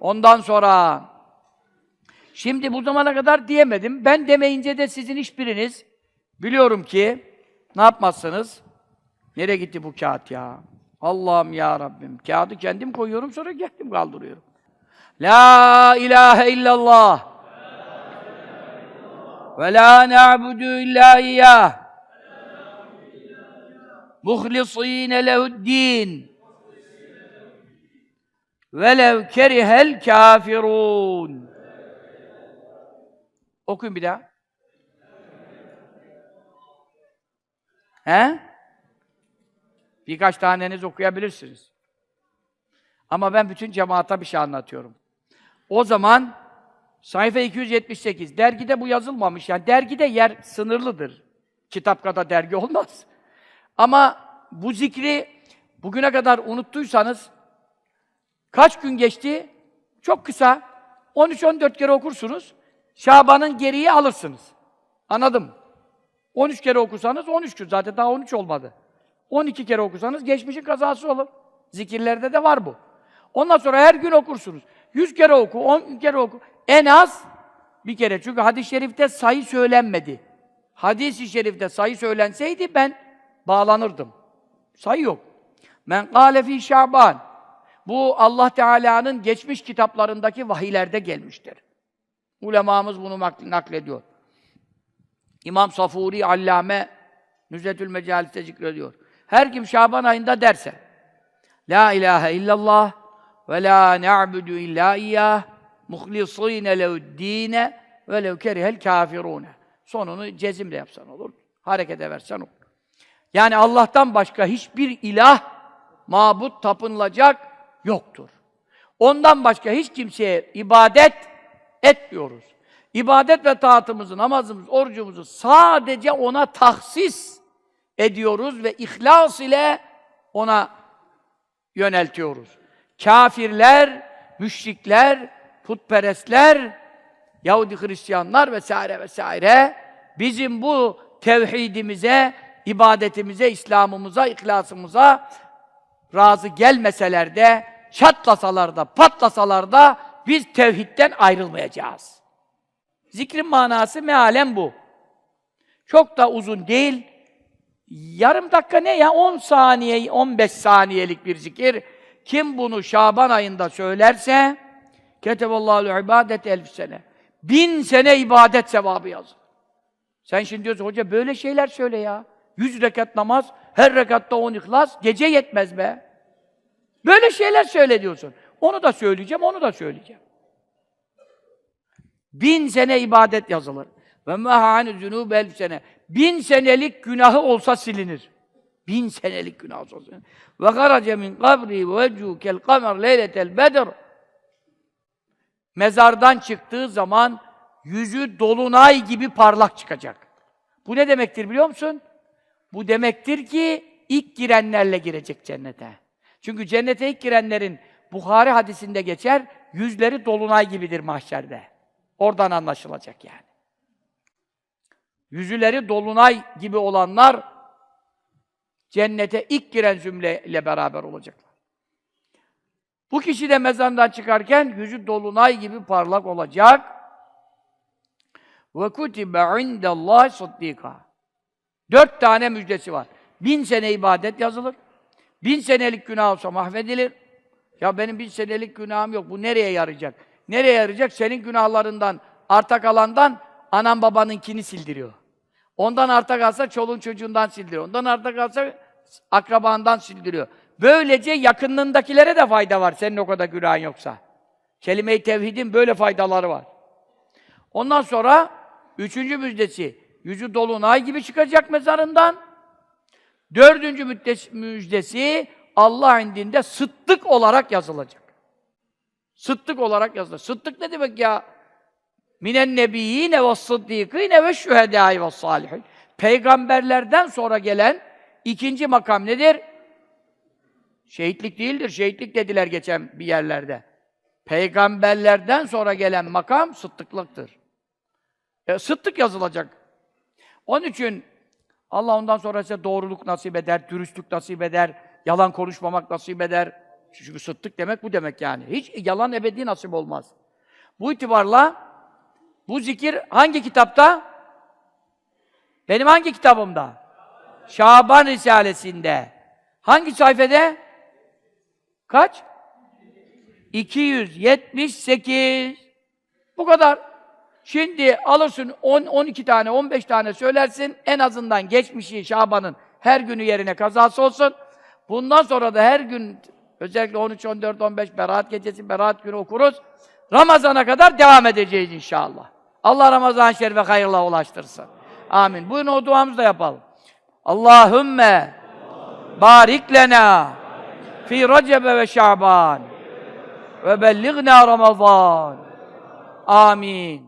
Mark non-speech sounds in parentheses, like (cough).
Ondan sonra şimdi bu zamana kadar diyemedim. Ben demeyince de sizin hiçbiriniz biliyorum ki ne yapmazsınız? Nereye gitti bu kağıt ya? Allah'ım ya Rabbim. Kağıdı kendim koyuyorum sonra kendim kaldırıyorum. La ilahe illallah. Ve la na'budu illa iyyah. Muhlisîne lehu'd-din. Velev kerihel kafirun. Okuyun bir daha. He? Birkaç taneniz okuyabilirsiniz. Ama ben bütün cemaata bir şey anlatıyorum. O zaman sayfa 278. Dergide bu yazılmamış. Yani dergide yer sınırlıdır. Kitap kadar dergi (laughs) olmaz. Ama bu zikri bugüne kadar unuttuysanız kaç gün geçti? Çok kısa. 13-14 kere okursunuz. Şaban'ın geriye alırsınız. Anladım. 13 kere okursanız 13 gün. Zaten daha 13 olmadı. 12 kere okursanız geçmişin kazası olur. Zikirlerde de var bu. Ondan sonra her gün okursunuz. 100 kere oku, 10 kere oku. En az bir kere. Çünkü hadis-i şerifte sayı söylenmedi. Hadis-i şerifte sayı söylenseydi ben bağlanırdım. Sayı yok. Men kâle fî şaban. Bu Allah Teala'nın geçmiş kitaplarındaki vahiylerde gelmiştir. Ulemamız bunu nak- naklediyor. İmam Safuri Allame Nüzetül Mecalis'te zikrediyor. Her kim Şaban ayında derse La ilahe illallah ve la na'budu illa iyyah muhlisîne lehu'd-dîne ve lev kerihel kâfirûne. Sonunu cezimle yapsan olur. Harekete versen olur. Yani Allah'tan başka hiçbir ilah, mabut, tapınılacak yoktur. Ondan başka hiç kimseye ibadet etmiyoruz. İbadet ve taatımızı, namazımız, orucumuzu sadece ona tahsis ediyoruz ve ihlas ile ona yöneltiyoruz. Kafirler, müşrikler, putperestler, Yahudi Hristiyanlar vesaire vesaire bizim bu tevhidimize, ibadetimize, İslam'ımıza, ihlasımıza razı gelmeseler de, çatlasalar da, patlasalar da biz tevhidden ayrılmayacağız. Zikrin manası mealen bu. Çok da uzun değil. Yarım dakika ne ya? 10 saniye, 15 saniyelik bir zikir. Kim bunu Şaban ayında söylerse Ketevallahu ibadet elf sene. Bin sene ibadet sevabı yazır. Sen şimdi diyorsun hoca böyle şeyler söyle ya. Yüz rekat namaz, her rekatta on ihlas, gece yetmez be. Böyle şeyler söyle diyorsun. Onu da söyleyeceğim, onu da söyleyeceğim. Bin sene ibadet yazılır. Ve mehâne zünûb elf sene. Bin senelik günahı olsa silinir. Bin senelik günah olsa silinir. Ve garace min kabri ve vecû kamer leyletel bedr. Mezardan çıktığı zaman yüzü dolunay gibi parlak çıkacak. Bu ne demektir biliyor musun? Bu demektir ki ilk girenlerle girecek cennete. Çünkü cennete ilk girenlerin Bukhari hadisinde geçer, yüzleri dolunay gibidir mahşerde. Oradan anlaşılacak yani. Yüzüleri dolunay gibi olanlar cennete ilk giren zümreyle beraber olacaklar. Bu kişi de mezardan çıkarken yüzü dolunay gibi parlak olacak. Ve kutibe indallahi sıddîka. Dört tane müjdesi var. Bin sene ibadet yazılır. Bin senelik günah olsa mahvedilir. Ya benim bin senelik günahım yok. Bu nereye yarayacak? Nereye yarayacak? Senin günahlarından, arta kalandan anan babanınkini sildiriyor. Ondan arta kalsa çoluğun çocuğundan sildiriyor. Ondan arta kalsa akrabandan sildiriyor. Böylece yakınlığındakilere de fayda var senin o kadar günahın yoksa. Kelime-i tevhidin böyle faydaları var. Ondan sonra üçüncü müjdesi, yüzü dolunay gibi çıkacak mezarından. Dördüncü müjdesi, Allah indinde sıddık olarak yazılacak. Sıddık olarak yazılacak. Sıddık ne demek ya? Minen nebiyyine ve sıddîkîne ve şühedâi ve salihin. Peygamberlerden sonra gelen ikinci makam nedir? Şehitlik değildir. Şehitlik dediler geçen bir yerlerde. Peygamberlerden sonra gelen makam sıddıklıktır. E, sıddık yazılacak. Onun için Allah ondan sonra size doğruluk nasip eder, dürüstlük nasip eder, yalan konuşmamak nasip eder. Çünkü sıddık demek bu demek yani. Hiç yalan ebedi nasip olmaz. Bu itibarla bu zikir hangi kitapta? Benim hangi kitabımda? Şaban Risalesi'nde. Hangi sayfede? Kaç? 278. Bu kadar. Şimdi alırsın 10 12 tane, 15 tane söylersin. En azından geçmişi Şaban'ın her günü yerine kazası olsun. Bundan sonra da her gün özellikle 13 14 15 Berat gecesi Berat günü okuruz. Ramazana kadar devam edeceğiz inşallah. Allah Ramazan şerife hayırla ulaştırsın. Amin. Buyurun o duamızı da yapalım. Allahümme barik lena fi Recebe ve Şaban ve bellighna Ramazan. Amin.